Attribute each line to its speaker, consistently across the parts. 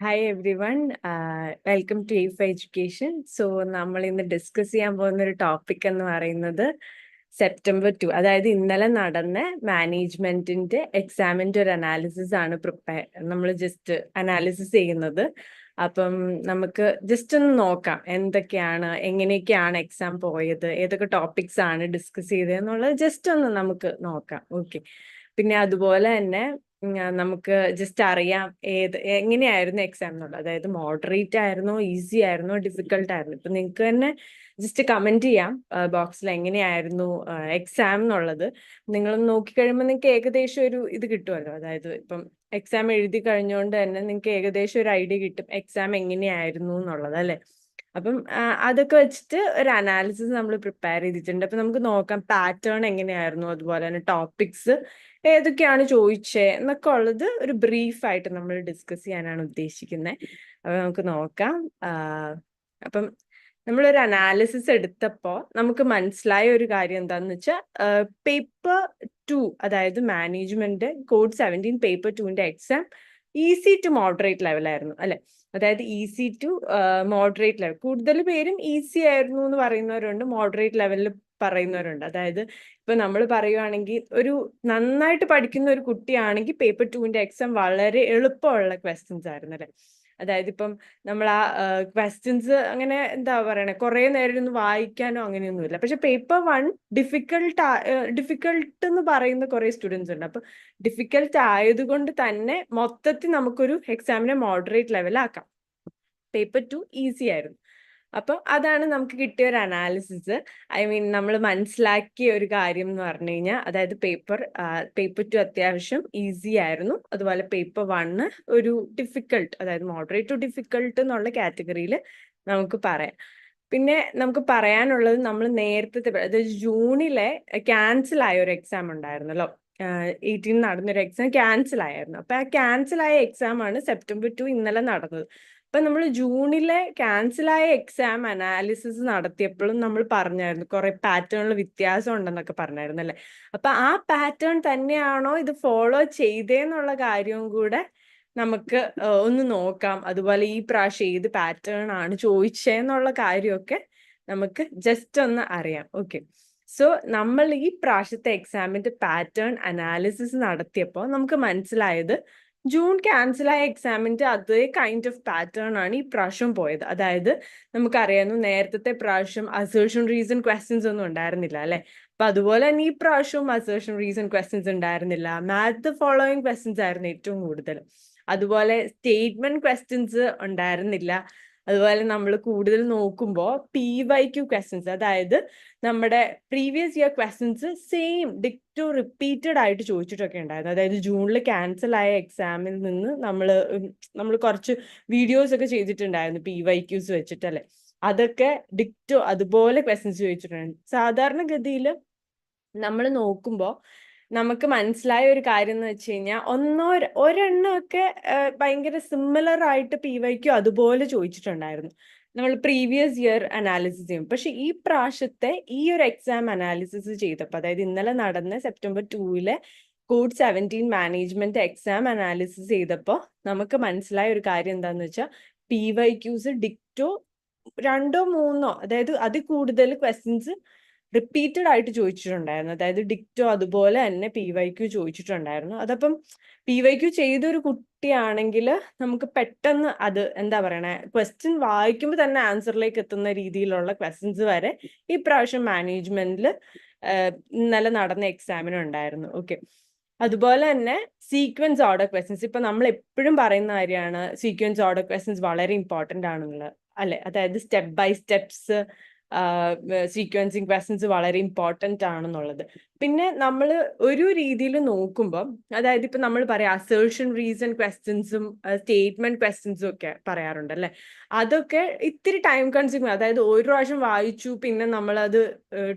Speaker 1: Hi everyone welcome to ഈഫ് education so നമ്മൾ ഇന്ന് ഡിസ്കസ് ചെയ്യാൻ പോകുന്ന ഒരു ടോപ്പിക് എന്ന് പറയുന്നത് സെപ്റ്റംബർ ടു അതായത് ഇന്നലെ നടന്ന മാനേജ്മെന്റിന്റെ എക്സാമിന്റെ ഒരു അനാലിസിസ് ആണ് പ്രിപ്പയർ നമ്മൾ ജസ്റ്റ് അനാലിസിസ് ചെയ്യുന്നത്. അപ്പം നമുക്ക് ജസ്റ്റ് ഒന്ന് നോക്കാം എന്തൊക്കെയാണ് എങ്ങനെയൊക്കെയാണ് എക്സാം പോയത് ഏതൊക്കെ ടോപ്പിക്സ് ആണ് ഡിസ്കസ് ചെയ്തത് എന്നുള്ളത് ജസ്റ്റ് ഒന്ന് നമുക്ക് നോക്കാം. ഓക്കെ പിന്നെ അതുപോലെ തന്നെ നമുക്ക് ജസ്റ്റ് അറിയാം ഏത് എങ്ങനെയായിരുന്നു എക്സാം എന്നുള്ളത്. അതായത് മോഡറേറ്റ് ആയിരുന്നോ ഈസി ആയിരുന്നോ ഡിഫിക്കൽട്ട് ആയിരുന്നു. ഇപ്പൊ നിങ്ങൾക്ക് തന്നെ ജസ്റ്റ് കമന്റ് ചെയ്യാം ബോക്സിൽ എങ്ങനെയായിരുന്നു എക്സാം എന്നുള്ളത്. നിങ്ങൾ നോക്കിക്കഴിയുമ്പോൾ നിങ്ങൾക്ക് ഏകദേശം ഒരു ഇത് കിട്ടുമല്ലോ അതായത് ഇപ്പം എക്സാം എഴുതി കഴിഞ്ഞുകൊണ്ട് തന്നെ നിങ്ങൾക്ക് ഏകദേശം ഒരു ഐഡിയ കിട്ടും എക്സാം എങ്ങനെയായിരുന്നു എന്നുള്ളത് അല്ലെ? അപ്പം അതൊക്കെ വെച്ചിട്ട് ഒരു അനാലിസിസ് നമ്മൾ പ്രിപ്പയർ ചെയ്തിട്ടുണ്ട്. അപ്പൊ നമുക്ക് നോക്കാം പാറ്റേൺ എങ്ങനെയായിരുന്നു അതുപോലെ തന്നെ ടോപ്പിക്സ് ഏതൊക്കെയാണ് ചോദിച്ചേ എന്നൊക്കെ ഉള്ളത് ഒരു ബ്രീഫ് ആയിട്ട് നമ്മൾ ഡിസ്കസ് ചെയ്യാനാണ് ഉദ്ദേശിക്കുന്നത് അപ്പൊ നമുക്ക് നോക്കാം. അപ്പം നമ്മളൊരു അനാലിസിസ് എടുത്തപ്പോൾ നമുക്ക് മനസ്സിലായ ഒരു കാര്യം എന്താന്ന് വെച്ചാൽ പേപ്പർ ടു അതായത് മാനേജ്മെന്റ് കോഡ് സെവന്റീൻ പേപ്പർ ടുവിന്റെ എക്സാം ഈസി ടു മോഡറേറ്റ് ലെവലായിരുന്നു അല്ലെ? അതായത് ഈസി ടു മോഡറേറ്റ് ലെവൽ കൂടുതൽ പേരും ഈസി ആയിരുന്നു എന്ന് പറയുന്നവരുണ്ട് മോഡറേറ്റ് ലെവലിൽ പറയുന്നവരുണ്ട്. അതായത് ഇപ്പൊ നമ്മൾ പറയുവാണെങ്കിൽ ഒരു നന്നായിട്ട് പഠിക്കുന്ന ഒരു കുട്ടിയാണെങ്കിൽ പേപ്പർ ടുവിന്റെ എക്സാം വളരെ എളുപ്പമുള്ള ക്വസ്റ്റ്യൻസ് ആയിരുന്നു അല്ലെ? അതായത് ഇപ്പം നമ്മൾ ആ ക്വസ്റ്റ്യൻസ് അങ്ങനെ എന്താ പറയണേ കുറെ നേരം ഒന്ന് വായിക്കാനോ അങ്ങനെയൊന്നുമില്ല പക്ഷെ പേപ്പർ വൺ ഡിഫിക്കൽട്ട് ഡിഫിക്കൽട്ട് എന്ന് പറയുന്ന കുറെ സ്റ്റുഡൻസ് ഉണ്ട്. അപ്പൊ ഡിഫിക്കൽട്ട് ആയതുകൊണ്ട് തന്നെ മൊത്തത്തിൽ നമുക്കൊരു എക്സാമിനെ മോഡറേറ്റ് ലെവലാക്കാം പേപ്പർ ടു ഈസി ആയിരുന്നു. അപ്പൊ അതാണ് നമുക്ക് കിട്ടിയ ഒരു അനാലിസിസ് ഐ മീൻ നമ്മൾ മനസ്സിലാക്കിയ ഒരു കാര്യം എന്ന് പറഞ്ഞു കഴിഞ്ഞാൽ അതായത് പേപ്പർ പേപ്പർ ടു അത്യാവശ്യം ഈസി ആയിരുന്നു. അതുപോലെ പേപ്പർ വണ്ണ് ഒരു ഡിഫിക്കൾട്ട് അതായത് മോഡറേറ്റ് ടു ഡിഫിക്കൾട്ട് എന്നുള്ള കാറ്റഗറിയിൽ നമുക്ക് പറയാം. പിന്നെ നമുക്ക് പറയാനുള്ളത് നമ്മൾ നേരത്തെ അതായത് ജൂണിലെ ക്യാൻസൽ ആയ ഒരു എക്സാം ഉണ്ടായിരുന്നല്ലോ. എയ്റ്റീൻ നടന്നൊരു എക്സാം ക്യാൻസൽ ആയിരുന്നു അപ്പൊ ആ ക്യാൻസൽ ആയ എക്സാം ആണ് സെപ്റ്റംബർ ടു ഇന്നലെ നടന്നത്. അപ്പൊ നമ്മൾ ജൂണിലെ ക്യാൻസൽ ആയ എക്സാം അനാലിസിസ് നടത്തിയപ്പോഴും നമ്മൾ പറഞ്ഞായിരുന്നു. കുറെ പാറ്റേണിൽ വ്യത്യാസം ഉണ്ടെന്നൊക്കെ പറഞ്ഞായിരുന്നു അല്ലെ? അപ്പൊ ആ പാറ്റേൺ തന്നെയാണോ ഇത് ഫോളോ ചെയ്തേന്നുള്ള കാര്യവും കൂടെ നമുക്ക് ഒന്ന് നോക്കാം. അതുപോലെ ഈ പ്രാവശ്യം ഏത് പാറ്റേൺ ആണ് ചോദിച്ചേന്നുള്ള കാര്യമൊക്കെ നമുക്ക് ജസ്റ്റ് ഒന്ന് അറിയാം. ഓക്കെ. സോ നമ്മൾ ഈ പ്രാവശ്യത്തെ എക്സാമിന്റെ പാറ്റേൺ അനാലിസിസ് നടത്തിയപ്പോൾ നമുക്ക് മനസ്സിലായത് ജൂൺ ക്യാൻസൽ ആയ എക്സാമിന്റെ അതേ കൈൻഡ് ഓഫ് പാറ്റേൺ ആണ് ഈ പ്രാവശ്യം പോയത്. അതായത് നമുക്കറിയാവുന്നു നേരത്തെ പ്രാവശ്യം അസേർഷൻ റീസൺ ക്വസ്റ്റ്യൻസ് ഒന്നും ഉണ്ടായിരുന്നില്ല അല്ലെ? അപ്പൊ അതുപോലെ തന്നെ ഈ പ്രാവശ്യവും അസേർഷൻ റീസൺ ക്വസ്റ്റ്യൻസ് ഉണ്ടായിരുന്നില്ല. മാത്ത് ഫോളോയിങ് ക്വസ്റ്റ്യൻസ് ആയിരുന്നു ഏറ്റവും കൂടുതൽ. അതുപോലെ സ്റ്റേറ്റ്മെന്റ് ക്വസ്റ്റ്യൻസ് ഉണ്ടായിരുന്നില്ല. അതുപോലെ നമ്മൾ കൂടുതൽ നോക്കുമ്പോൾ പി വൈ ക്യു ക്വസ്റ്റ്യൻസ് അതായത് നമ്മുടെ പ്രീവിയസ് ഇയർ ക്വസ്റ്റ്യൻസ് സെയിം ഡിക്റ്റു റിപ്പീറ്റഡ് ആയിട്ട് ചോദിച്ചിട്ടൊക്കെ ഉണ്ടായിരുന്നു. അതായത് ജൂണിൽ ക്യാൻസൽ ആയ എക്സാമിൽ നിന്ന് നമ്മൾ നമ്മൾ കുറച്ച് വീഡിയോസ് ഒക്കെ ചെയ്തിട്ടുണ്ടായിരുന്നു പി വൈ ക്യൂസ് വെച്ചിട്ടല്ലേ. അതൊക്കെ ഡിക്റ്റോ അതുപോലെ ക്വസ്റ്റ്യൻസ് ചോദിച്ചിട്ടുണ്ട്. സാധാരണഗതിയിൽ നമ്മൾ നോക്കുമ്പോൾ നമുക്ക് മനസ്സിലായ ഒരു കാര്യം എന്ന് വെച്ച് കഴിഞ്ഞാൽ ഒന്നോ ഒരെണ്ണമൊക്കെ ഭയങ്കര സിമിലർ ആയിട്ട് പി വൈക്കും അതുപോലെ ചോദിച്ചിട്ടുണ്ടായിരുന്നു. നമ്മൾ പ്രീവിയസ് ഇയർ അനാലിസിസ് ചെയ്യും. പക്ഷെ ഈ പ്രാവശ്യത്തെ ഈ ഒരു എക്സാം അനാലിസിസ് ചെയ്തപ്പോൾ അതായത് ഇന്നലെ നടന്ന September ടൂവിലെ code seventeen management exam analysis ചെയ്തപ്പോൾ നമുക്ക് മനസ്സിലായ ഒരു കാര്യം എന്താണെന്ന് വെച്ചാൽ പി വൈ ക്യൂസ് ഡിക്റ്റോ രണ്ടോ മൂന്നോ അതായത് അതിൽ കൂടുതൽ ക്വസ്റ്റ്യൻസ് റിപ്പീറ്റഡ് ആയിട്ട് ചോദിച്ചിട്ടുണ്ടായിരുന്നു. അതായത് ഡിക്റ്റോ അതുപോലെ തന്നെ പി വൈ ക്യു ചോദിച്ചിട്ടുണ്ടായിരുന്നു. അതപ്പം പി വൈ ക്യു ചെയ്തൊരു കുട്ടിയാണെങ്കിൽ നമുക്ക് പെട്ടെന്ന് അത് എന്താ പറയണേ ക്വസ്റ്റ്യൻ വായിക്കുമ്പോൾ തന്നെ ആൻസറിലേക്ക് എത്തുന്ന രീതിയിലുള്ള ക്വസ്റ്റ്യൻസ് വരെ ഈ പ്രാവശ്യം മാനേജ്മെന്റിൽ ഇന്നലെ നടന്ന എക്സാമിന് ഉണ്ടായിരുന്നു. ഓക്കെ അതുപോലെ തന്നെ സീക്വൻസ് ഓർഡർ ക്വസ്റ്റ്യൻസ് ഇപ്പൊ നമ്മൾ എപ്പോഴും പറയുന്ന കാര്യമാണ് സീക്വൻസ് ഓർഡർ ക്വസ്റ്റ്യൻസ് വളരെ ഇമ്പോർട്ടന്റ് ആണെന്നുള്ളത് അല്ലെ? അതായത് step by steps sequencing questions വളരെ ഇമ്പോർട്ടന്റ് ആണെന്നുള്ളത്. പിന്നെ നമ്മൾ ഒരു രീതിയിൽ നോക്കുമ്പോൾ അതായത് ഇപ്പം നമ്മൾ പറയാം അസേർഷൻ റീസൺ ക്വസ്റ്റ്യൻസും സ്റ്റേറ്റ്മെന്റ് ക്വസ്റ്റ്യൻസും ഒക്കെ പറയാറുണ്ട് അല്ലേ? അതൊക്കെ ഇത്തിരി ടൈം കൺസ്യൂമിങ് അതായത് ഒരു പ്രാവശ്യം വായിച്ചു പിന്നെ നമ്മളത്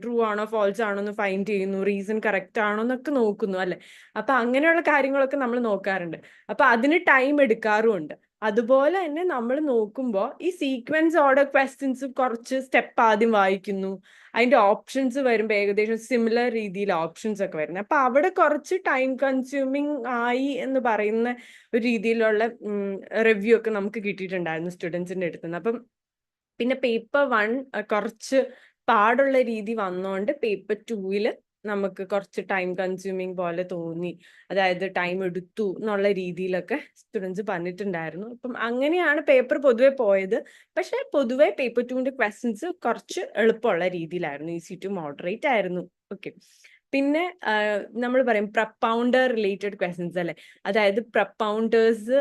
Speaker 1: ട്രൂ ആണോ ഫോൾസ് ആണോ എന്ന് ഫൈൻഡ് ചെയ്യുന്നു റീസൺ കറക്റ്റ് ആണോ എന്നൊക്കെ നോക്കുന്നു അല്ലേ? അപ്പം അങ്ങനെയുള്ള കാര്യങ്ങളൊക്കെ നമ്മൾ നോക്കാറുണ്ട്. അപ്പം അതിന് ടൈം എടുക്കാറുമുണ്ട് അതുപോലെ തന്നെ നമ്മൾ നോക്കുമ്പോൾ ഈ സീക്വൻസ് ഓർഡർ ക്വസ്റ്റ്യൻസ് കുറച്ച് സ്റ്റെപ്പ് ആദ്യം വായിക്കുന്നു. അതിന്റെ ഓപ്ഷൻസ് വരുമ്പോൾ ഏകദേശം സിമിലർ രീതിയിൽ ഓപ്ഷൻസ് ഒക്കെ വരുന്നത് അപ്പൊ അവിടെ കുറച്ച് ടൈം കൺസ്യൂമിങ് ആയി എന്ന് പറയുന്ന ഒരു രീതിയിലുള്ള റിവ്യൂ ഒക്കെ നമുക്ക് കിട്ടിയിട്ടുണ്ടായിരുന്നു സ്റ്റുഡൻസിന്റെ അടുത്ത് നിന്ന്. അപ്പം പിന്നെ പേപ്പർ വൺ കുറച്ച് പാടുള്ള രീതി വന്നോണ്ട് പേപ്പർ ടൂവിൽ നമുക്ക് കുറച്ച് ടൈം കൺസ്യൂമിങ് പോലെ തോന്നി. അതായത് ടൈം എടുത്തു എന്നുള്ള രീതിയിലൊക്കെ സ്റ്റുഡൻസ് പറഞ്ഞിട്ടുണ്ടായിരുന്നു. അപ്പം അങ്ങനെയാണ് പേപ്പർ പൊതുവെ പോയത്. പക്ഷെ പൊതുവെ പേപ്പർ ടുവിന്റെ ക്വസ്റ്റ്യൻസ് കുറച്ച് എളുപ്പമുള്ള രീതിയിലായിരുന്നു. ഈസി ടു മോഡറേറ്റ് ആയിരുന്നു. ഓക്കെ പിന്നെ നമ്മൾ പറയും പ്രപ്പൗണ്ടർ റിലേറ്റഡ് ക്വസ്റ്റ്യൻസ് അല്ലെ? അതായത് പ്രപ്പൗണ്ടേഴ്സ്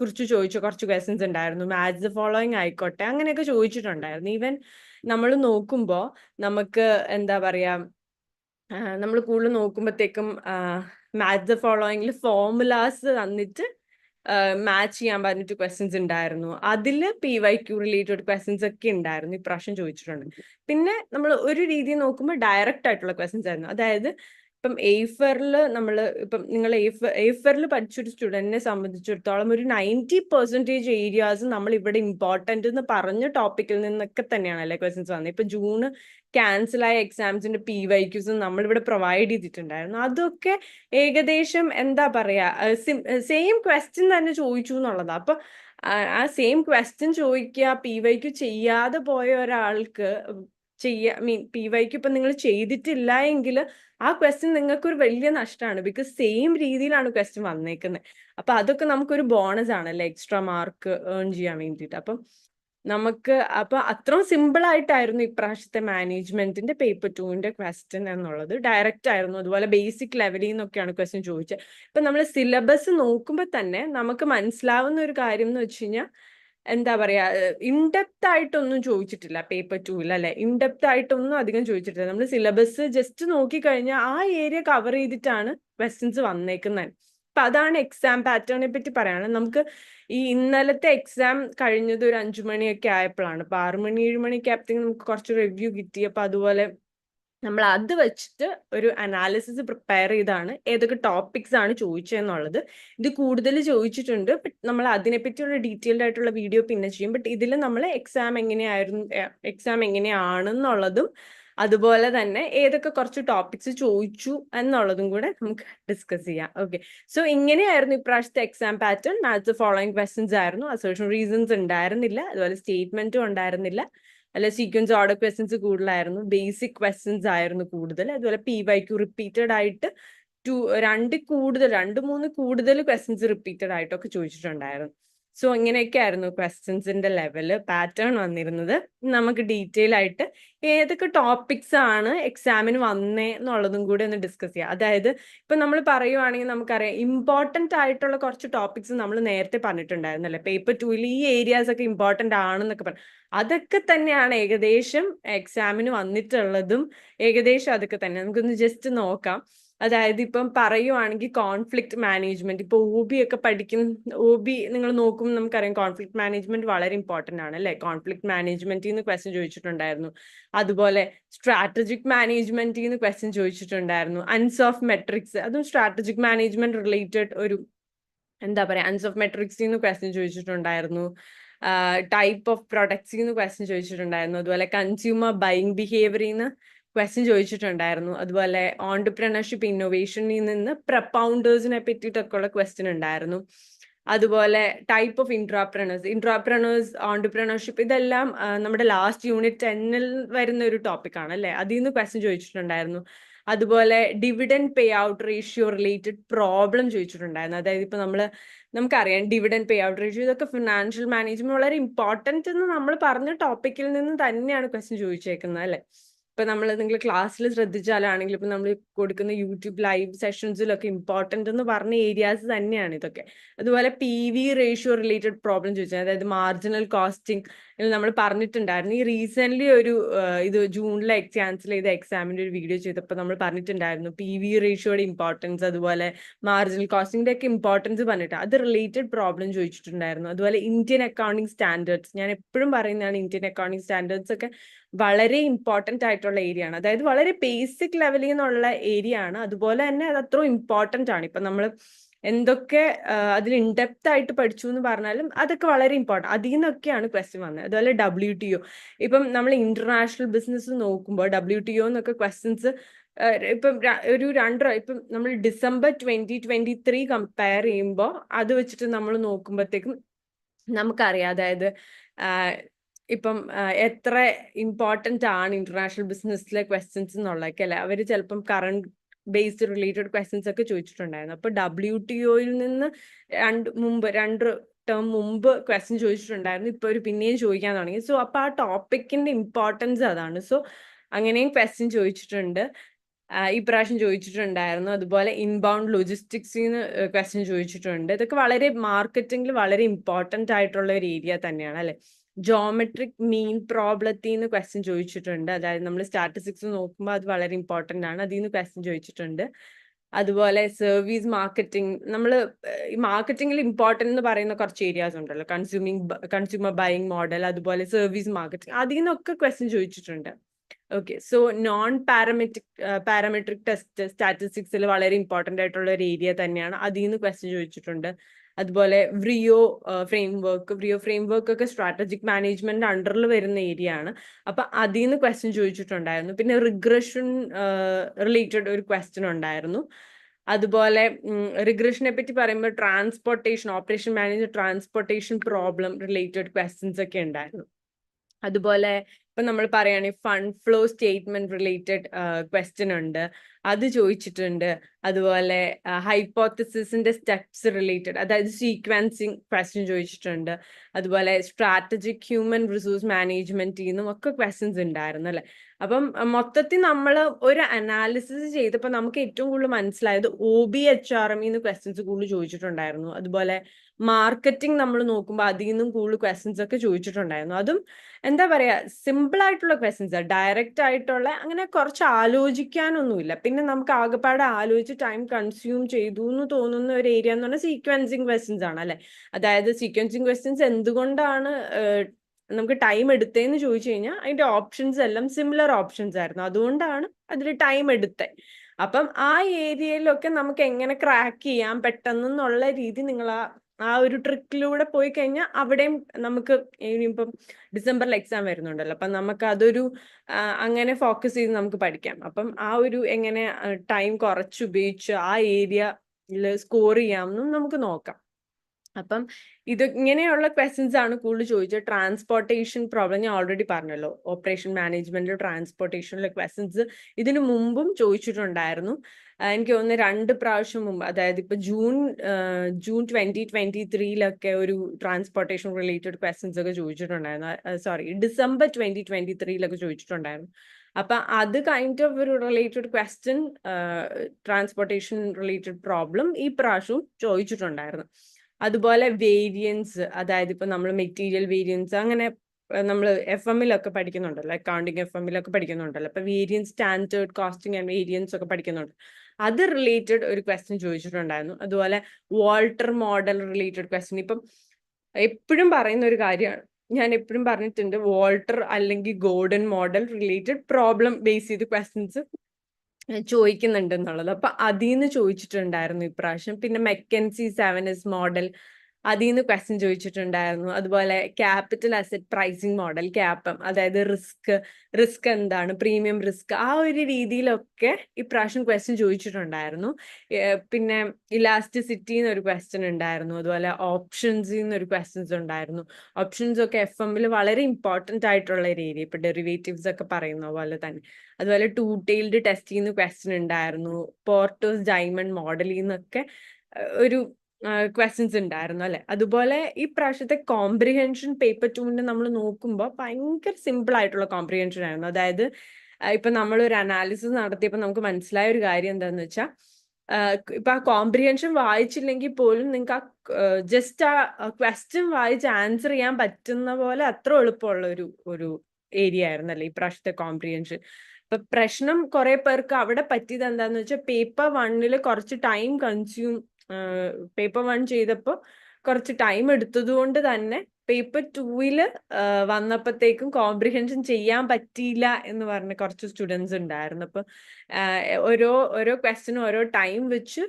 Speaker 1: കുറിച്ച് ചോദിച്ച കുറച്ച് ക്വസ്റ്റ്യൻസ് ഉണ്ടായിരുന്നു. മാത്സ് ഫോളോയിങ് ആയിക്കോട്ടെ അങ്ങനെയൊക്കെ ചോദിച്ചിട്ടുണ്ടായിരുന്നു. ഈവൻ നമ്മൾ നോക്കുമ്പോൾ നമുക്ക് എന്താ പറയാ നമ്മൾ കൂടുതൽ നോക്കുമ്പോഴത്തേക്കും മാത്സ് ഫോളോയിങ്ങിൽ ഫോർമുലാസ് തന്നിട്ട് മാച്ച് ചെയ്യാൻ പറഞ്ഞിട്ട് ക്വസ്റ്റ്യൻസ് ഉണ്ടായിരുന്നു അതിൽ P Y Q related questions ഒക്കെ ഉണ്ടായിരുന്നു ഇപ്രാവശ്യം ചോദിച്ചിട്ടുണ്ട്. പിന്നെ നമ്മൾ ഒരു രീതി നോക്കുമ്പോൾ ഡയറക്റ്റ് ആയിട്ടുള്ള ക്വസ്റ്റ്യൻസ് ആയിരുന്നു. അതായത് ഇപ്പം എയ്ഫറിൽ നമ്മൾ ഇപ്പം നിങ്ങൾ എയ്ഫ് എയ്ഫറിൽ പഠിച്ചൊരു സ്റ്റുഡന്റിനെ സംബന്ധിച്ചിടത്തോളം ഒരു നയന്റി പെർസെന്റേജ് ഏരിയാസ് നമ്മൾ ഇവിടെ ഇമ്പോർട്ടന്റ് എന്ന് പറഞ്ഞ ടോപ്പിക്കിൽ നിന്നൊക്കെ തന്നെയാണ് അല്ലേ ക്വസ്റ്റ്യൻസ് വന്നത് ഇപ്പം ജൂണ് ആയ എക്സാംസിന്റെ പി വൈക്യൂസ് നമ്മളിവിടെ പ്രൊവൈഡ് ചെയ്തിട്ടുണ്ടായിരുന്നു. അതൊക്കെ ഏകദേശം എന്താ പറയുക സെയിം ക്വസ്റ്റ്യൻ തന്നെ ചോദിച്ചു എന്നുള്ളതാണ് അപ്പം ആ സെയിം ക്വസ്റ്റ്യൻ ചോദിക്കുക പി വൈക്യു ചെയ്യാതെ പോയ ഒരാൾക്ക് ചെയ്യാ മീൻ പി വൈക്ക് ഇപ്പം നിങ്ങൾ ചെയ്തിട്ടില്ല എങ്കിൽ ആ ക്വസ്റ്റ്യൻ നിങ്ങൾക്കൊരു വലിയ നഷ്ടമാണ്. ബിക്കോസ് സെയിം രീതിയിലാണ് ക്വസ്റ്റ്യൻ വന്നേക്കുന്നത്. അപ്പം അതൊക്കെ നമുക്കൊരു ബോണസ് ആണ്. ആണല്ലേ എക്സ്ട്രാ മാർക്ക് ഏൺ ചെയ്യാൻ വേണ്ടിയിട്ട്. അപ്പം നമുക്ക് അപ്പൊ അത്രയും സിമ്പിൾ ആയിട്ടായിരുന്നു ഇപ്രാവശ്യത്തെ മാനേജ്മെന്റിന്റെ പേപ്പർ ടുവിന്റെ ക്വസ്റ്റ്യൻ എന്നുള്ളത്. ഡയറക്റ്റ് ആയിരുന്നു. അതുപോലെ ബേസിക് ലെവലിൽ നിന്നൊക്കെയാണ് ക്വസ്റ്റ്യൻ ചോദിച്ചത്. ഇപ്പൊ നമ്മൾ സിലബസ് നോക്കുമ്പോൾ തന്നെ നമുക്ക് മനസ്സിലാവുന്ന ഒരു കാര്യം എന്ന് വെച്ച് കഴിഞ്ഞാൽ എന്താ പറയാ ഇൻഡെപ്ത് ആയിട്ടൊന്നും ചോദിച്ചിട്ടില്ല പേപ്പർ ടൂവിൽ അല്ലെ? ഇൻഡെപ്ത് ആയിട്ടൊന്നും അധികം ചോദിച്ചിട്ടില്ല. നമ്മൾ സിലബസ് ജസ്റ്റ് നോക്കിക്കഴിഞ്ഞാൽ ആ ഏരിയ കവർ ചെയ്തിട്ടാണ് ക്വസ്റ്റ്യൻസ് വന്നേക്കുന്നത് അപ്പൊ അതാണ് എക്സാം പാറ്റേണിനെ പറ്റി പറയുകയാണെങ്കിൽ നമുക്ക് ഈ ഇന്നലത്തെ എക്സാം കഴിഞ്ഞത് ഒരു അഞ്ചു മണിയൊക്കെ ആയപ്പോഴാണ് അപ്പൊ ആറു മണി ഏഴ് മണിയൊക്കെ ആയപ്പോഴത്തേക്കും നമുക്ക് കുറച്ച് റിവ്യൂ കിട്ടി. അപ്പൊ അതുപോലെ നമ്മൾ അത് വെച്ചിട്ട് ഒരു അനാലിസിസ് പ്രിപ്പയർ ചെയ്താണ്. ഏതൊക്കെ ടോപ്പിക്സ് ആണ് ചോദിച്ചതെന്നുള്ളത് ഇത് കൂടുതൽ ചോദിച്ചിട്ടുണ്ട്. നമ്മൾ അതിനെപ്പറ്റിയുള്ള ഡീറ്റെയിൽഡ് ആയിട്ടുള്ള വീഡിയോ പിന്നെ ചെയ്യും. ബട്ട് ഇതിൽ നമ്മൾ എക്സാം എങ്ങനെയായിരുന്നു എക്സാം എങ്ങനെയാണെന്നുള്ളതും അതുപോലെ തന്നെ ഏതൊക്കെ കുറച്ച് ടോപ്പിക്സ് ചോദിച്ചു എന്നുള്ളതും കൂടെ നമുക്ക് ഡിസ്കസ് ചെയ്യാം. ഓക്കെ സോ ഇങ്ങനെയായിരുന്നു ഇപ്രാവശ്യത്തെ exam pattern maths following questions ആയിരുന്നു. അസോഷൻ റീസൺസ് ഉണ്ടായിരുന്നില്ല. അതുപോലെ സ്റ്റേറ്റ്മെന്റും ഉണ്ടായിരുന്നില്ല. അല്ല സീക്വൻസ് ഓർഡർ ക്വസ്റ്റ്യൻസ് കൂടുതലായിരുന്നു. ബേസിക് ക്വസ്റ്റ്യൻസ് ആയിരുന്നു കൂടുതൽ. അതുപോലെ പി വൈക്യു റിപ്പീറ്റഡ് ആയിട്ട് ടു രണ്ട് കൂടുതൽ രണ്ട് മൂന്ന് കൂടുതൽ ക്വസ്റ്റ്യൻസ് റിപ്പീറ്റഡ് ആയിട്ടൊക്കെ ചോദിച്ചിട്ടുണ്ടായിരുന്നു. സോ ഇങ്ങനെയൊക്കെ ആയിരുന്നു ക്വസ്റ്റ്യൻസിന്റെ ലെവൽ പാറ്റേൺ വന്നിരുന്നത്. നമുക്ക് ഡീറ്റെയിൽ ആയിട്ട് ഏതൊക്കെ ടോപ്പിക്സ് ആണ് എക്സാമിന് വന്നേ എന്നുള്ളതും കൂടി ഒന്ന് ഡിസ്കസ് ചെയ്യാം. അതായത് ഇപ്പൊ നമ്മൾ പറയുവാണെങ്കിൽ നമുക്കറിയാം ഇമ്പോർട്ടന്റ് ആയിട്ടുള്ള കുറച്ച് ടോപ്പിക്സ് നമ്മൾ നേരത്തെ പറഞ്ഞിട്ടുണ്ടായിരുന്നു അല്ലെ പേപ്പർ ടൂവിൽ ഈ ഏരിയാസ് ഒക്കെ ഇമ്പോർട്ടന്റ് ആണെന്നൊക്കെ പറഞ്ഞു അതൊക്കെ തന്നെയാണ് ഏകദേശം എക്സാമിന് വന്നിട്ടുള്ളതും ഏകദേശം അതൊക്കെ തന്നെ. നമുക്കൊന്ന് ജസ്റ്റ് നോക്കാം. അതായത് ഇപ്പം പറയുവാണെങ്കിൽ കോൺഫ്ലിക്ട് മാനേജ്മെന്റ് ഇപ്പൊ ഒ ബി ഒക്കെ പഠിക്കുന്ന ഒ ബി നിങ്ങൾ നോക്കും നമുക്കറിയാം കോൺഫ്ലിക്ട് മാനേജ്മെന്റ് വളരെ ഇമ്പോർട്ടന്റ് ആണ് അല്ലെ? കോൺഫ്ലിക്ട് മാനേജ്മെന്റിൽ നിന്ന് ക്വസ്റ്റ്യൻ ചോദിച്ചിട്ടുണ്ടായിരുന്നു. അതുപോലെ സ്ട്രാറ്റജിക് മാനേജ്മെന്റിൽ നിന്ന് ക്വസ്റ്റ്യൻ ചോദിച്ചിട്ടുണ്ടായിരുന്നു. അൻസ് ഓഫ് മെട്രിക്സ് അതും സ്ട്രാറ്റജിക് മാനേജ്മെന്റ് റിലേറ്റഡ് ഒരു എന്താ പറയാ അൻസ് ഓഫ് മെട്രിക്സിൽ നിന്ന് ക്വസ്റ്റ്യൻ ചോദിച്ചിട്ടുണ്ടായിരുന്നു. ടൈപ്പ് ഓഫ് പ്രൊഡക്ട്സിൽ നിന്ന് ക്വസ്റ്റ്യൻ ചോദിച്ചിട്ടുണ്ടായിരുന്നു. അതുപോലെ കൺസ്യൂമർ ബൈങ് ബിഹേവിയറിൽ ക്വസ്റ്റ്യൻ ചോദിച്ചിട്ടുണ്ടായിരുന്നു. അതുപോലെ ഓൺടർപ്രണർഷിപ്പ് ഇന്നോവേഷനിൽ നിന്ന് പ്രപ്പൗണ്ടേഴ്സിനെ പറ്റിയിട്ടൊക്കെ ഉള്ള ക്വസ്റ്റ്യൻ ഉണ്ടായിരുന്നു. അതുപോലെ type of intrapreneurs intrapreneurs entrepreneurship ഇതെല്ലാം നമ്മുടെ ലാസ്റ്റ് യൂണിറ്റ് ടെന്നിൽ വരുന്ന ഒരു ടോപ്പിക്കാണ് അല്ലേ? അതിൽ നിന്ന് ക്വസ്റ്റ്യൻ ചോദിച്ചിട്ടുണ്ടായിരുന്നു. അതുപോലെ dividend pay out ratio related problem ചോദിച്ചിട്ടുണ്ടായിരുന്നു. അതായത് ഇപ്പൊ നമ്മൾ നമുക്കറിയാം ഡിവിഡൻ പേ ഔട്ട് റേഷ്യോ ഇതൊക്കെ ഫിനാൻഷ്യൽ മാനേജ്മെന്റ് വളരെ ഇമ്പോർട്ടന്റ് എന്ന് നമ്മൾ പറഞ്ഞ ടോപ്പിക്കിൽ നിന്ന് തന്നെയാണ് ക്വസ്റ്റ്യൻ ചോദിച്ചേക്കുന്നത് അല്ലേ? ഇപ്പൊ നമ്മൾ നിങ്ങൾ ക്ലാസ്സിൽ ശ്രദ്ധിച്ചാലാണെങ്കിൽ ഇപ്പൊ നമ്മൾ കൊടുക്കുന്ന യൂട്യൂബ് ലൈവ് സെഷൻസിലൊക്കെ ഇമ്പോർട്ടന്റ് എന്ന് പറഞ്ഞ ഏരിയാസ് തന്നെയാണ് ഇതൊക്കെ. അതുപോലെ P V ratio related problem ചോദിച്ചാൽ അതായത് മാർജിനൽ കോസ്റ്റിംഗ് നമ്മൾ പറഞ്ഞിട്ടുണ്ടായിരുന്നു. ഈ റീസെന്റ് ഒരു ഇത് ജൂണിലെ ക്യാൻസൽ ചെയ്ത എക്സാമിന്റെ ഒരു വീഡിയോ ചെയ്തപ്പോൾ നമ്മൾ പറഞ്ഞിട്ടുണ്ടായിരുന്നു പി വി റേഷ്യോയുടെ ഇമ്പോർട്ടൻസ് അതുപോലെ മാർജിനൽ കോസ്റ്റിംഗിന്റെ ഒക്കെ ഇമ്പോർട്ടൻസ് പറഞ്ഞിട്ട്. അത് റിലേറ്റഡ് പ്രോബ്ലം ചോദിച്ചിട്ടുണ്ടായിരുന്നു. അതുപോലെ ഇന്ത്യൻ അക്കൗണ്ടിങ് സ്റ്റാൻഡേർഡ്സ് ഞാൻ എപ്പോഴും പറയുന്നതാണ് ഇന്ത്യൻ അക്കൗണ്ടിങ് സ്റ്റാൻഡേർഡ്സ് ഒക്കെ വളരെ ഇമ്പോർട്ടന്റ് ആയിട്ടുള്ള ഏരിയ ആണ്. അതായത് വളരെ ബേസിക് ലെവലിൽ നിന്നുള്ള ഏരിയ ആണ്. അതുപോലെ തന്നെ അത് അത്രയും ഇമ്പോർട്ടന്റ് ആണ്. ഇപ്പൊ നമ്മൾ എന്തൊക്കെ അതിൽ ഇൻഡെപ്ത് ആയിട്ട് പഠിച്ചു എന്ന് പറഞ്ഞാലും അതൊക്കെ വളരെ ഇമ്പോർട്ടന്റ് അതിൽ നിന്നൊക്കെയാണ് ക്വസ്റ്റ്യൻ വന്നത്. അതുപോലെ ഡബ്ല്യു ടി ഒ ഇപ്പം നമ്മൾ ഇന്റർനാഷണൽ ബിസിനസ് നോക്കുമ്പോൾ ഡബ്ല്യു ടി ഒ എന്നൊക്കെ ക്വസ്റ്റ്യൻസ് ഇപ്പം ഒരു രണ്ട് ഇപ്പം നമ്മൾ December twenty twenty three compare ചെയ്യുമ്പോൾ അത് വെച്ചിട്ട് നമ്മൾ നോക്കുമ്പോഴത്തേക്കും നമുക്കറിയാം. അതായത് ഇപ്പം എത്ര ഇമ്പോർട്ടന്റ് ആണ് ഇന്റർനാഷണൽ ബിസിനസ്സിലെ ക്വസ്റ്റ്യൻസ് എന്നുള്ളതൊക്കെ അല്ലേ? അവർ ചിലപ്പം കറണ്ട് ബേസ്ഡ് റിലേറ്റഡ് ക്വസ്റ്റ്യൻസ് ഒക്കെ ചോദിച്ചിട്ടുണ്ടായിരുന്നു. അപ്പോൾ ഡബ്ല്യു ടി ഒയിൽ നിന്ന് രണ്ട് മുമ്പ് രണ്ട് ടേം മുമ്പ് ക്വസ്റ്റ്യൻ ചോദിച്ചിട്ടുണ്ടായിരുന്നു. ഇപ്പോൾ ഒരു പിന്നെയും ചോദിക്കാൻ തുടങ്ങി. സോ അപ്പോൾ ആ ടോപ്പിക്കിന്റെ ഇമ്പോർട്ടൻസ് അതാണ്. സോ അങ്ങനെയും ക്വസ്റ്റ്യൻ ചോദിച്ചിട്ടുണ്ട്. ഈ പ്രാവശ്യം ചോദിച്ചിട്ടുണ്ടായിരുന്നു. അതുപോലെ ഇൻബൗണ്ട് ലോജിസ്റ്റിക്സിൽ നിന്ന് ക്വസ്റ്റ്യൻ ചോദിച്ചിട്ടുണ്ട്. ഇതൊക്കെ വളരെ മാർക്കറ്റിംഗിൽ വളരെ ഇമ്പോർട്ടന്റ് ആയിട്ടുള്ള ഒരു ഏരിയ തന്നെയാണ് അല്ലെ? ജോമെട്രിക് മീൻ പ്രോബ്ലത്തിൽ നിന്ന് ക്വസ്റ്റ്യൻ ചോദിച്ചിട്ടുണ്ട്. അതായത് നമ്മൾ സ്റ്റാറ്റിസ്റ്റിക്സ് നോക്കുമ്പോൾ അത് വളരെ ഇമ്പോർട്ടന്റ് ആണ്. അതിൽ നിന്ന് ക്വസ്റ്റ്യൻ ചോദിച്ചിട്ടുണ്ട്. അതുപോലെ സർവീസ് മാർക്കറ്റിംഗ് നമ്മൾ ഈ മാർക്കറ്റിംഗിൽ ഇമ്പോർട്ടന്റ് എന്ന് പറയുന്ന കുറച്ച് ഏരിയാസ് ഉണ്ടല്ലോ. കൺസ്യൂമിങ് കൺസ്യൂമർ ബൈയിങ് മോഡൽ അതുപോലെ സർവീസ് മാർക്കറ്റിംഗ് അതിൽ നിന്നൊക്കെ ക്വസ്റ്റ്യൻ ചോദിച്ചിട്ടുണ്ട്. Okay so non parametric parametric test സ്റ്റാറ്റിസ്റ്റിക്സിൽ വളരെ ഇമ്പോർട്ടന്റ് ആയിട്ടുള്ള ഒരു ഏരിയ തന്നെയാണ്. അതിൽ നിന്ന് ക്വസ്റ്റ്യൻ ചോദിച്ചിട്ടുണ്ട്. അതുപോലെ VRIO framework VRIO framework ഒക്കെ സ്ട്രാറ്റജിക് മാനേജ്മെന്റ് അണ്ടറിൽ വരുന്ന ഏരിയ ആണ്. അപ്പൊ അതിൽ നിന്ന് ക്വസ്റ്റ്യൻ ചോദിച്ചിട്ടുണ്ടായിരുന്നു. പിന്നെ റിഗ്രഷൻ റിലേറ്റഡ് ഒരു ക്വസ്റ്റ്യൻ ഉണ്ടായിരുന്നു. അതുപോലെ റിഗ്രഷനെ പറ്റി പറയുമ്പോൾ transportation operation manager transportation problem related questions ഒക്കെ ഉണ്ടായിരുന്നു. അതുപോലെ ഇപ്പൊ നമ്മൾ പറയുകയാണെങ്കിൽ fund flow statement related question ഉണ്ട്. അത് ചോദിച്ചിട്ടുണ്ട്. അതുപോലെ ഹൈപ്പോത്തസിന്റെ സ്റ്റെപ്സ് റിലേറ്റഡ് അതായത് സീക്വൻസിങ് ക്വസ്റ്റ്യൻ ചോദിച്ചിട്ടുണ്ട്. അതുപോലെ സ്ട്രാറ്റജിക് ഹ്യൂമൻ റിസോഴ്സ് മാനേജ്മെന്റിൽ നിന്നും ഒക്കെ ക്വസ്റ്റ്യൻസ് ഉണ്ടായിരുന്നു അല്ലെ? അപ്പം മൊത്തത്തിൽ നമ്മൾ ഒരു അനാലിസിസ് ചെയ്തപ്പോൾ നമുക്ക് ഏറ്റവും കൂടുതൽ മനസ്സിലായത് O B H R M ഇന്ന് ക്വസ്റ്റ്യൻസ് കൂടുതൽ ചോദിച്ചിട്ടുണ്ടായിരുന്നു. അതുപോലെ മാർക്കറ്റിംഗ് നമ്മൾ നോക്കുമ്പോൾ അതിൽ നിന്നും കൂടുതൽ ക്വസ്റ്റ്യൻസ് ഒക്കെ ചോദിച്ചിട്ടുണ്ടായിരുന്നു. അതും എന്താ പറയാ സിമ്പിൾ ആയിട്ടുള്ള ക്വസ്റ്റ്യൻസ് ഡയറക്റ്റ് ആയിട്ടുള്ള അങ്ങനെ കുറച്ച് ആലോചിക്കാനൊന്നുമില്ല. പിന്നെ നമുക്ക് ആകെപ്പാടെ ആലോചിച്ച് ടൈം കൺസ്യൂം ചെയ്തു എന്ന് തോന്നുന്ന ഒരു ഏരിയ എന്ന് പറഞ്ഞാൽ സീക്വൻസിങ് ക്വസ്റ്റ്യൻസ് ആണ് അല്ലെ? അതായത് സീക്വൻസിങ് ക്വസ്റ്റ്യൻസ് എന്തുകൊണ്ടാണ് നമുക്ക് ടൈം എടുത്തേന്ന് ചോദിച്ചു കഴിഞ്ഞാൽ അതിന്റെ ഓപ്ഷൻസ് എല്ലാം സിമിലർ ഓപ്ഷൻസ് ആയിരുന്നു. അതുകൊണ്ടാണ് അതിൽ ടൈം എടുത്തത് അപ്പം ആ ഏരിയയിലൊക്കെ നമുക്ക് എങ്ങനെ ക്രാക്ക് ചെയ്യാം പെട്ടെന്നുള്ള രീതി നിങ്ങൾ ആ ആ ഒരു ട്രിക്കിലൂടെ പോയി കഴിഞ്ഞാൽ അവിടെയും നമുക്ക് ഇനിയിപ്പം ഡിസംബറിൽ എക്സാം വരുന്നുണ്ടല്ലോ. അപ്പം നമുക്ക് അതൊരു അങ്ങനെ ഫോക്കസ് ചെയ്ത് നമുക്ക് പഠിക്കാം. അപ്പം ആ ഒരു എങ്ങനെ ടൈം കുറച്ച് ഉപയോഗിച്ച് ആ ഏരിയയിൽ സ്കോർ ചെയ്യാമെന്നും നമുക്ക് നോക്കാം. അപ്പം ഇത് ഇങ്ങനെയുള്ള ക്വസ്റ്റ്യൻസ് ആണ് കൂടുതൽ ചോദിച്ചത്. ട്രാൻസ്പോർട്ടേഷൻ പ്രോബ്ലം ഞാൻ ഓൾറെഡി പറഞ്ഞല്ലോ. ഓപ്പറേഷൻ മാനേജ്മെന്റ് ട്രാൻസ്പോർട്ടേഷനിലെ ക്വസ്റ്റ്യൻസ് ഇതിനു മുമ്പും ചോദിച്ചിട്ടുണ്ടായിരുന്നു. എനിക്ക് തോന്നുന്നു രണ്ട് പ്രാവശ്യം മുമ്പ് അതായത് ഇപ്പൊ ജൂൺ ജൂൺ ട്വന്റി ട്വന്റി ത്രീയിലൊക്കെ ഒരു ട്രാൻസ്പോർട്ടേഷൻ റിലേറ്റഡ് ക്വസ്റ്റ്യൻസ് ഒക്കെ ചോദിച്ചിട്ടുണ്ടായിരുന്നു. സോറി ഡിസംബർ ട്വന്റി ട്വന്റി ത്രീയിലൊക്കെ ചോദിച്ചിട്ടുണ്ടായിരുന്നു. അപ്പൊ അത് കൈൻഡ് ഓഫ് ഒരു related question transportation related problem ഈ പ്രാവശ്യവും ചോദിച്ചിട്ടുണ്ടായിരുന്നു. അതുപോലെ വേരിയൻസ് അതായത് ഇപ്പൊ നമ്മൾ മെറ്റീരിയൽ വേരിയൻസ് അങ്ങനെ നമ്മൾ എഫ് എമ്മിലൊക്കെ പഠിക്കുന്നുണ്ടല്ലോ അക്കൗണ്ടിങ് എഫ് എമ്മിലൊക്കെ പഠിക്കുന്നുണ്ടല്ലോ അപ്പൊ variance standard costing and variance ഒക്കെ പഠിക്കുന്നുണ്ട്. അത് റിലേറ്റഡ് ഒരു ക്വസ്റ്റ്യൻ ചോദിച്ചിട്ടുണ്ടായിരുന്നു. അതുപോലെ വാൾട്ടർ മോഡൽ റിലേറ്റഡ് ക്വസ്റ്റ്യൻ ഇപ്പം എപ്പോഴും പറയുന്ന ഒരു കാര്യമാണ്. ഞാൻ എപ്പോഴും പറഞ്ഞിട്ടുണ്ട് വാൾട്ടർ അല്ലെങ്കിൽ Gordon model related problem base ചെയ്ത് ക്വസ്റ്റ്യൻസ് ചോദിക്കുന്നുണ്ട് എന്നുള്ളത്. അപ്പൊ അതിൽ നിന്ന് ചോദിച്ചിട്ടുണ്ടായിരുന്നു ഇപ്രാവശ്യം. പിന്നെ മെക്കൻസി സെവൻ എസ് മോഡൽ അതിൽ നിന്ന് ക്വസ്റ്റ്യൻ ചോദിച്ചിട്ടുണ്ടായിരുന്നു അതുപോലെ capital asset pricing model CAPM അതായത് റിസ്ക് റിസ്ക് എന്താണ് പ്രീമിയം റിസ്ക് ആ ഒരു രീതിയിലൊക്കെ ഇപ്രാവശ്യം ക്വസ്റ്റ്യൻ ചോദിച്ചിട്ടുണ്ടായിരുന്നു പിന്നെ ഇലാസ്റ്റിസിറ്റി എന്നൊരു ക്വസ്റ്റ്യൻ ഉണ്ടായിരുന്നു. അതുപോലെ ഓപ്ഷൻസിൽ ഒരു ക്വസ്റ്റ്യൻസ് ഉണ്ടായിരുന്നു. ഓപ്ഷൻസ് ഒക്കെ എഫ് എമ്മിൽ വളരെ ഇമ്പോർട്ടന്റ് ആയിട്ടുള്ള ഒരു ഏരിയ ഇപ്പൊ ഡെറിവേറ്റീവ്സ് ഒക്കെ പറയുന്ന പോലെ തന്നെ. അതുപോലെ ടൂ ടെയിൽഡ് ടെസ്റ്റിൽ നിന്ന് ക്വസ്റ്റ്യൻ ഉണ്ടായിരുന്നു പോർട്ടോസ് ഡയമണ്ട് മോഡലിൽ നിന്നൊക്കെ ഒരു ക്വസ്റ്റ്യൻസ് ഉണ്ടായിരുന്നു അല്ലെ? അതുപോലെ ഈ പ്രാവശ്യത്തെ കോംപ്രിഹെൻഷൻ പേപ്പർ ടൂവിന്റെ നമ്മൾ നോക്കുമ്പോൾ ഭയങ്കര സിമ്പിൾ ആയിട്ടുള്ള കോംപ്രിഹെൻഷൻ ആയിരുന്നു. അതായത് ഇപ്പൊ നമ്മൾ ഒരു അനാലിസിസ് നടത്തിയപ്പോൾ നമുക്ക് മനസ്സിലായ ഒരു കാര്യം എന്താന്ന് വെച്ചാൽ ഇപ്പൊ ആ കോംപ്രിഹെൻഷൻ വായിച്ചില്ലെങ്കിൽ പോലും നിങ്ങൾക്ക് ആ ജസ്റ്റ് ആ ക്വസ്റ്റ്യൻ വായിച്ച് ആൻസർ ചെയ്യാൻ പറ്റുന്ന പോലെ അത്ര എളുപ്പമുള്ള ഒരു ഒരു ഏരിയ ആയിരുന്നു അല്ലേ ഈ പ്രാവശ്യത്തെ കോംപ്രിഹെൻഷൻ ഇപ്പൊ പ്രശ്നം കുറെ പേർക്ക് അവിടെ പറ്റിയത് എന്താന്ന് വെച്ചാൽ പേപ്പർ വണ്ണിൽ കുറച്ച് ടൈം കൺസ്യൂം പേപ്പർ വൺ ചെയ്തപ്പോൾ കുറച്ച് ടൈം എടുത്തതുകൊണ്ട് തന്നെ പേപ്പർ ടൂവിൽ വന്നപ്പോഴത്തേക്കും കോംപ്രിഹെൻഷൻ ചെയ്യാൻ പറ്റിയില്ല എന്ന് പറഞ്ഞ കുറച്ച് സ്റ്റുഡൻസ് ഉണ്ടായിരുന്നു. അപ്പൊ ഓരോ ഓരോ ക്വസ്റ്റിനും ഓരോ ടൈം വെച്ച്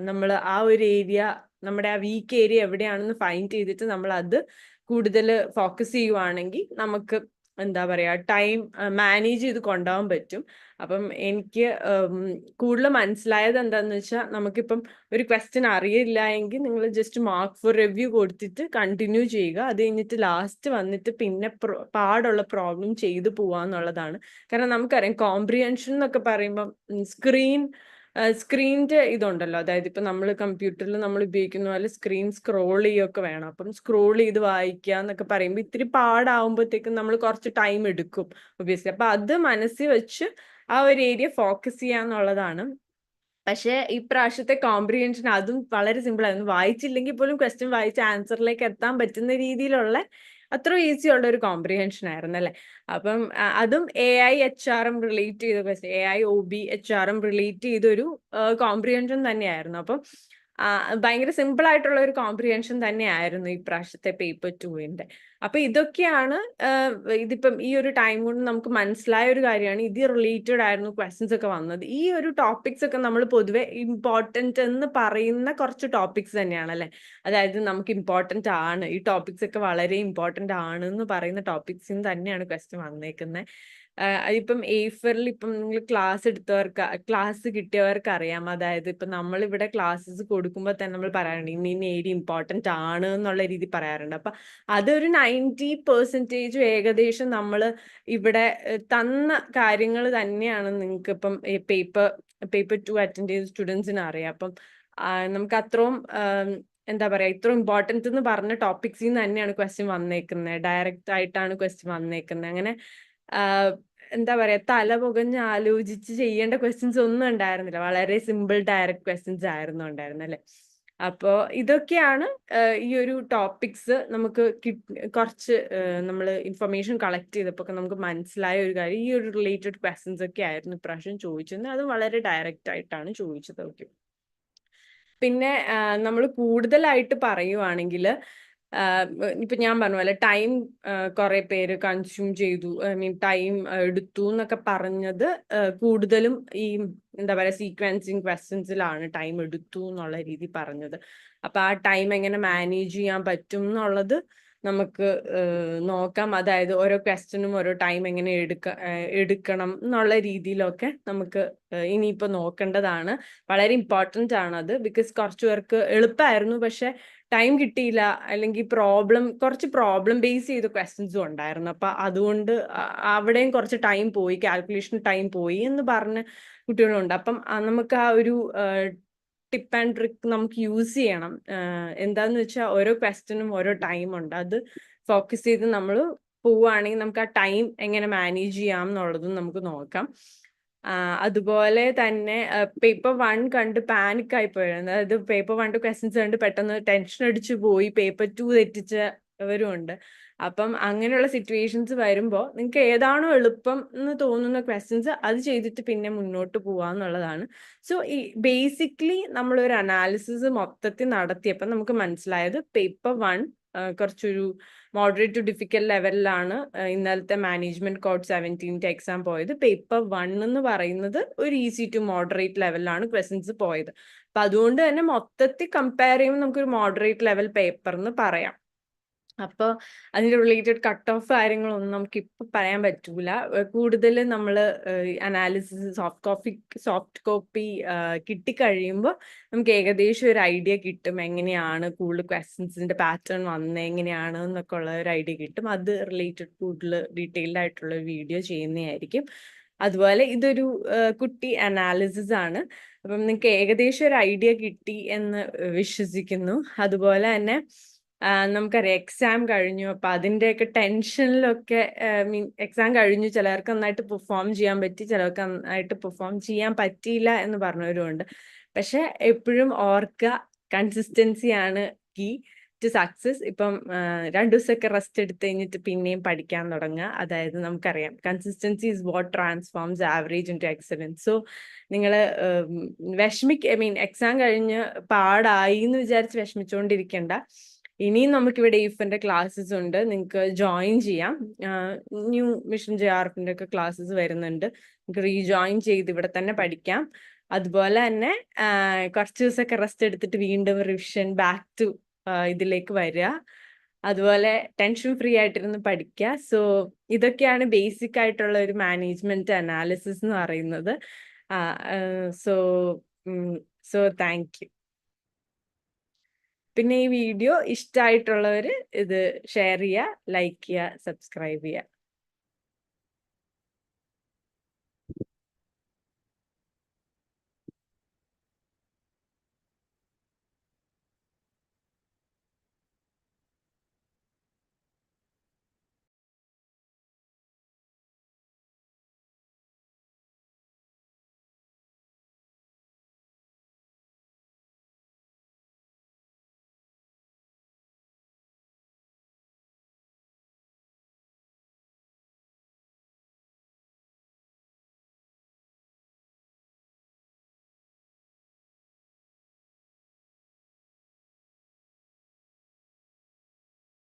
Speaker 1: നമ്മൾ ആ ഒരു ഏരിയ നമ്മുടെ ആ വീക്ക് ഏരിയ എവിടെയാണെന്ന് ഫൈൻഡ് ചെയ്തിട്ട് നമ്മൾ അത് കൂടുതൽ ഫോക്കസ് ചെയ്യുവാണെങ്കിൽ നമുക്ക് എന്താ പറയാ ടൈം മാനേജ് ചെയ്ത് കൊണ്ടുപോകാൻ പറ്റും. അപ്പം എനിക്ക് കൂടുതൽ മനസ്സിലായത് എന്താന്ന് വെച്ചാൽ നമുക്കിപ്പം ഒരു ക്വസ്റ്റ്യൻ അറിയില്ല എങ്കിൽ നിങ്ങൾ ജസ്റ്റ് മാർക്ക് ഫോർ റിവ്യൂ കൊടുത്തിട്ട് കണ്ടിന്യൂ ചെയ്യുക. അത് കഴിഞ്ഞിട്ട് ലാസ്റ്റ് വന്നിട്ട് പിന്നെ പാടുള്ള പ്രോബ്ലം ചെയ്തു പോവാന്നുള്ളതാണ്. കാരണം നമുക്കറിയാം കോംപ്രിഹെൻഷൻ എന്നൊക്കെ പറയുമ്പം സ്ക്രീൻ സ്ക്രീനിന്റെ ഇതുണ്ടല്ലോ. അതായത് ഇപ്പൊ നമ്മൾ കമ്പ്യൂട്ടറിൽ നമ്മൾ ഉപയോഗിക്കുന്ന പോലെ സ്ക്രീൻ സ്ക്രോൾ ചെയ്യുകയൊക്കെ വേണം. അപ്പം സ്ക്രോൾ ചെയ്ത് വായിക്കുക എന്നൊക്കെ പറയുമ്പോൾ ഇത്തിരി പാടാവുമ്പോഴത്തേക്കും നമ്മൾ കുറച്ച് ടൈം എടുക്കും ഒബിയസ്ലി അപ്പൊ അത് മനസ്സിൽ വെച്ച് ആ ഒരു ഏരിയ ഫോക്കസ് ചെയ്യാന്നുള്ളതാണ് പക്ഷേ ഈ പ്രാവശ്യത്തെ കോംപ്രിഹെൻഷൻ അതും വളരെ സിമ്പിൾ ആയിരുന്നു വായിച്ചില്ലെങ്കിൽ പോലും ക്വസ്റ്റ്യൻ വായിച്ച് ആൻസറിലേക്ക് എത്താൻ പറ്റുന്ന രീതിയിലുള്ള അത്ര ഈസി ഉള്ള ഒരു കോംപ്രിഹെൻഷൻ ആയിരുന്നു അല്ലെ? അപ്പം അതും A I H M relate ചെയ്ത A I O B H M relate ചെയ്തൊരു കോംപ്രിഹെൻഷൻ തന്നെയായിരുന്നു. അപ്പം ഭയങ്കര സിമ്പിൾ ആയിട്ടുള്ള ഒരു കോംപ്രിഹെൻഷൻ തന്നെയായിരുന്നു ഈ പ്രാവശ്യത്തെ പേപ്പർ ടുവിന്റെ അപ്പൊ ഇതൊക്കെയാണ് ഇതിപ്പം ഈ ഒരു ടൈം കൊണ്ട് നമുക്ക് മനസ്സിലായ ഒരു കാര്യമാണ്. ഇത് റിലേറ്റഡ് ആയിരുന്നു ക്വസ്റ്റ്യൻസ് ഒക്കെ വന്നത്. ഈ ഒരു ടോപ്പിക്സ് ഒക്കെ നമ്മൾ പൊതുവെ ഇമ്പോർട്ടന്റ് എന്ന് പറയുന്ന കുറച്ച് ടോപ്പിക്സ് തന്നെയാണ് അല്ലെ? അതായത് നമുക്ക് ഇമ്പോർട്ടന്റ് ആണ്. ഈ ടോപ്പിക്സ് ഒക്കെ വളരെ ഇമ്പോർട്ടന്റ് ആണ് എന്ന് പറയുന്ന ടോപ്പിക്സിന് തന്നെയാണ് ക്വസ്റ്റ്യൻ വന്നേക്കുന്നത്. ഇപ്പം എയ്ഫറിൽ ഇപ്പം നിങ്ങൾ ക്ലാസ് എടുത്തവർക്ക് ക്ലാസ് കിട്ടിയവർക്ക് അറിയാം. അതായത് ഇപ്പം നമ്മളിവിടെ ക്ലാസ്സസ് കൊടുക്കുമ്പോൾ തന്നെ നമ്മൾ പറയാറുണ്ട് ഇന്ന ഇന്ന ഏരിയ ഇമ്പോർട്ടന്റ് ആണ് എന്നുള്ള രീതി പറയാറുണ്ട്. അപ്പം അതൊരു നയന്റി പെർസെന്റേജും ഏകദേശം നമ്മൾ ഇവിടെ തന്ന കാര്യങ്ങൾ തന്നെയാണ് നിങ്ങൾക്ക് ഇപ്പം പേപ്പർ പേപ്പർ ടു അറ്റൻഡ് ചെയ്ത സ്റ്റുഡൻസിന് അറിയാം. അപ്പം നമുക്ക് അത്രയും എന്താ പറയാ ഇത്ര ഇമ്പോർട്ടൻസ് എന്ന് പറഞ്ഞ ടോപ്പിക്സിൽ നിന്ന് തന്നെയാണ് ക്വസ്റ്റ്യൻ വന്നേക്കുന്നത്. ഡയറക്റ്റ് ആയിട്ടാണ് ക്വസ്റ്റ്യൻ വന്നേക്കുന്നത്. അങ്ങനെ എന്താ പറയാ തല പുകഞ്ഞ് ആലോചിച്ച് ചെയ്യേണ്ട ക്വസ്റ്റ്യൻസ് ഒന്നും ഉണ്ടായിരുന്നില്ല. വളരെ സിമ്പിൾ ഡയറക്റ്റ് ക്വസ്റ്റ്യൻസ് ആയിരുന്നു ഉണ്ടായിരുന്നല്ലേ അപ്പോ ഇതൊക്കെയാണ് ഈ ഒരു ടോപ്പിക്സ് നമുക്ക് കുറച്ച് നമ്മൾ ഇൻഫർമേഷൻ കളക്ട് ചെയ്തപ്പോൾ നമുക്ക് മനസ്സിലായ ഒരു കാര്യം. ഈ ഒരു റിലേറ്റഡ് ക്വസ്റ്റ്യൻസ് ഒക്കെ ആയിരുന്നു ഇപ്രാവശ്യം ചോദിച്ചത്. അത് വളരെ ഡയറക്റ്റ് ആയിട്ടാണ് ചോദിച്ചത്. ഓക്കെ പിന്നെ നമ്മൾ കൂടുതലായിട്ട് പറയുവാണെങ്കിൽ ഇപ്പൊ ഞാൻ പറഞ്ഞ പോലെ ടൈം കുറെ പേര് കൺസ്യൂം ചെയ്തു. ഐ മീൻ ടൈം എടുത്തു എന്നൊക്കെ പറഞ്ഞത് കൂടുതലും ഈ എന്താ പറയാ സീക്വൻസിങ് ക്വസ്റ്റ്യൻസിലാണ് ടൈം എടുത്തു എന്നുള്ള രീതി പറഞ്ഞത്. അപ്പൊ ആ ടൈം എങ്ങനെ മാനേജ് ചെയ്യാൻ പറ്റും എന്നുള്ളത് നമുക്ക് നോക്കാം. അതായത് ഓരോ ക്വസ്റ്റ്യനും ഓരോ ടൈം എങ്ങനെ എടുക്ക എടുക്കണം എന്നുള്ള രീതിയിലൊക്കെ നമുക്ക് ഇനിയിപ്പോ നോക്കേണ്ടതാണ്. വളരെ ഇമ്പോർട്ടന്റ് ആണ് അത് ബിക്കോസ് കുറച്ചു പേർക്ക് എളുപ്പമായിരുന്നു പക്ഷെ ടൈം കിട്ടിയില്ല. അല്ലെങ്കിൽ പ്രോബ്ലം കുറച്ച് പ്രോബ്ലം ബേസ് ചെയ്ത ക്വസ്റ്റ്യൻസും ഉണ്ടായിരുന്നു. അപ്പൊ അതുകൊണ്ട് അവിടെയും കുറച്ച് ടൈം പോയി കാൽക്കുലേഷൻ ടൈം പോയി എന്ന് പറഞ്ഞ കുട്ടികളുണ്ട്. അപ്പം നമുക്ക് ആ ഒരു ടിപ്പ് ആൻഡ് ട്രിക്ക് നമുക്ക് യൂസ് ചെയ്യണം. എന്താന്ന് വെച്ചാൽ ഓരോ ക്വസ്റ്റ്യനും ഓരോ ടൈം ഉണ്ട്. അത് ഫോക്കസ് ചെയ്ത് നമ്മൾ പോവുകയാണെങ്കിൽ നമുക്ക് ആ ടൈം എങ്ങനെ മാനേജ് ചെയ്യാം എന്നുള്ളതും നമുക്ക് നോക്കാം. അതുപോലെ തന്നെ പേപ്പർ വൺ കണ്ട് പാനിക് ആയി പോയിരുന്നു. അതായത് പേപ്പർ വൺ ക്വസ്റ്റ്യൻസ് കണ്ട് പെട്ടെന്ന് ടെൻഷൻ അടിച്ചു പോയി. പേപ്പർ ടു തെറ്റിച്ചവരും ഉണ്ട്. അപ്പം അങ്ങനെയുള്ള സിറ്റുവേഷൻസ് വരുമ്പോൾ നിങ്ങൾക്ക് ഏതാണോ എളുപ്പം എന്ന് തോന്നുന്ന ക്വസ്റ്റ്യൻസ് അത് ചെയ്തിട്ട് പിന്നെ മുന്നോട്ട് പോവാന്നുള്ളതാണ് സോ ഈ ബേസിക്കലി നമ്മളൊരു അനാലിസിസ് മൊത്തത്തിൽ നടത്തിയപ്പോൾ നമുക്ക് മനസ്സിലായത് പേപ്പർ വൺ കുറച്ചൊരു മോഡറേറ്റ് ടു ഡിഫിക്കൽ ലെവലിലാണ് ഇന്നലത്തെ മാനേജ്മെന്റ് കോഡ് സെവന്റീന്റെ എക്സാം പോയത്. പേപ്പർ വൺ എന്ന് പറയുന്നത് ഒരു ഈസി ടു മോഡറേറ്റ് ലെവലിലാണ് ക്വസ്റ്റൻസ് പോയത്. അപ്പൊ അതുകൊണ്ട് തന്നെ മൊത്തത്തിൽ കമ്പയർ ചെയ്യുമ്പോൾ നമുക്കൊരു മോഡറേറ്റ് ലെവൽ പേപ്പർ എന്ന് പറയാം. അപ്പോൾ അതിന്റെ റിലേറ്റഡ് കട്ട് ഓഫ് കാര്യങ്ങളൊന്നും നമുക്ക് ഇപ്പൊ പറയാൻ പറ്റൂല. കൂടുതൽ നമ്മൾ analysis soft copy soft copy കിട്ടിക്കഴിയുമ്പോൾ നമുക്ക് ഏകദേശം ഒരു ഐഡിയ കിട്ടും. എങ്ങനെയാണ് കൂടുതൽ ക്വസ്റ്റ്യൻസിന്റെ പാറ്റേൺ വന്നത് എങ്ങനെയാണ് എന്നൊക്കെ ഉള്ള ഒരു ഐഡിയ കിട്ടും. അത് റിലേറ്റഡ് കൂടുതൽ ഡീറ്റെയിൽഡ് ആയിട്ടുള്ള വീഡിയോ ചെയ്യുന്നതായിരിക്കും. അതുപോലെ ഇതൊരു കുട്ടി അനാലിസിസ് ആണ്. അപ്പം നിങ്ങൾക്ക് ഏകദേശം ഒരു ഐഡിയ കിട്ടി എന്ന് വിശ്വസിക്കുന്നു. അതുപോലെ തന്നെ നമുക്കറിയാം എക്സാം കഴിഞ്ഞു. അപ്പൊ അതിന്റെയൊക്കെ ടെൻഷനിലൊക്കെ മീൻ എക്സാം കഴിഞ്ഞു. ചിലർക്ക് നന്നായിട്ട് പെർഫോം ചെയ്യാൻ പറ്റി ചിലർക്ക് നന്നായിട്ട് പെർഫോം ചെയ്യാൻ പറ്റിയില്ല എന്ന് പറഞ്ഞവരുമുണ്ട്. പക്ഷെ എപ്പോഴും ഓർക്കുക കൺസിസ്റ്റൻസി ആണ് കീ ടു സക്സസ് ഇപ്പം രണ്ടു ദിവസമൊക്കെ റെസ്റ്റ് എടുത്ത് കഴിഞ്ഞിട്ട് പിന്നെയും പഠിക്കാൻ തുടങ്ങുക. അതായത് നമുക്കറിയാം consistency is what transforms average into excellence so നിങ്ങൾ വിഷമിക്ക ഐ മീൻ എക്സാം കഴിഞ്ഞ് പാടായി എന്ന് വിചാരിച്ച് വിഷമിച്ചുകൊണ്ടിരിക്കേണ്ട ഇനിയും നമുക്കിവിടെ ഇഫിന്റെ ക്ലാസ്സസ് ഉണ്ട്. നിങ്ങൾക്ക് ജോയിൻ ചെയ്യാം. ന്യൂ മിഷൻ ജെ ആർ എഫിന്റെ ഒക്കെ ക്ലാസ്സസ് വരുന്നുണ്ട്. നിങ്ങൾക്ക് റീജോയിൻ ചെയ്ത് ഇവിടെ തന്നെ പഠിക്കാം. അതുപോലെ തന്നെ കുറച്ച് ദിവസമൊക്കെ റെസ്റ്റ് എടുത്തിട്ട് വീണ്ടും റിവിഷൻ ബാക്ക് ടു ഇതിലേക്ക് വരിക. അതുപോലെ ടെൻഷൻ ഫ്രീ ആയിട്ടിരുന്ന് പഠിക്കുക. സോ ഇതൊക്കെയാണ് ബേസിക് ആയിട്ടുള്ള ഒരു മാനേജ്മെന്റ് അനാലിസിസ് എന്ന് പറയുന്നത്. സോ സോ താങ്ക് യു പിന്നെ ഈ വീഡിയോ ഇഷ്ടമായിട്ടുള്ളവർ ഇത് ഷെയർ ചെയ്യുക ലൈക്ക് ചെയ്യുക സബ്സ്ക്രൈബ് ചെയ്യുക.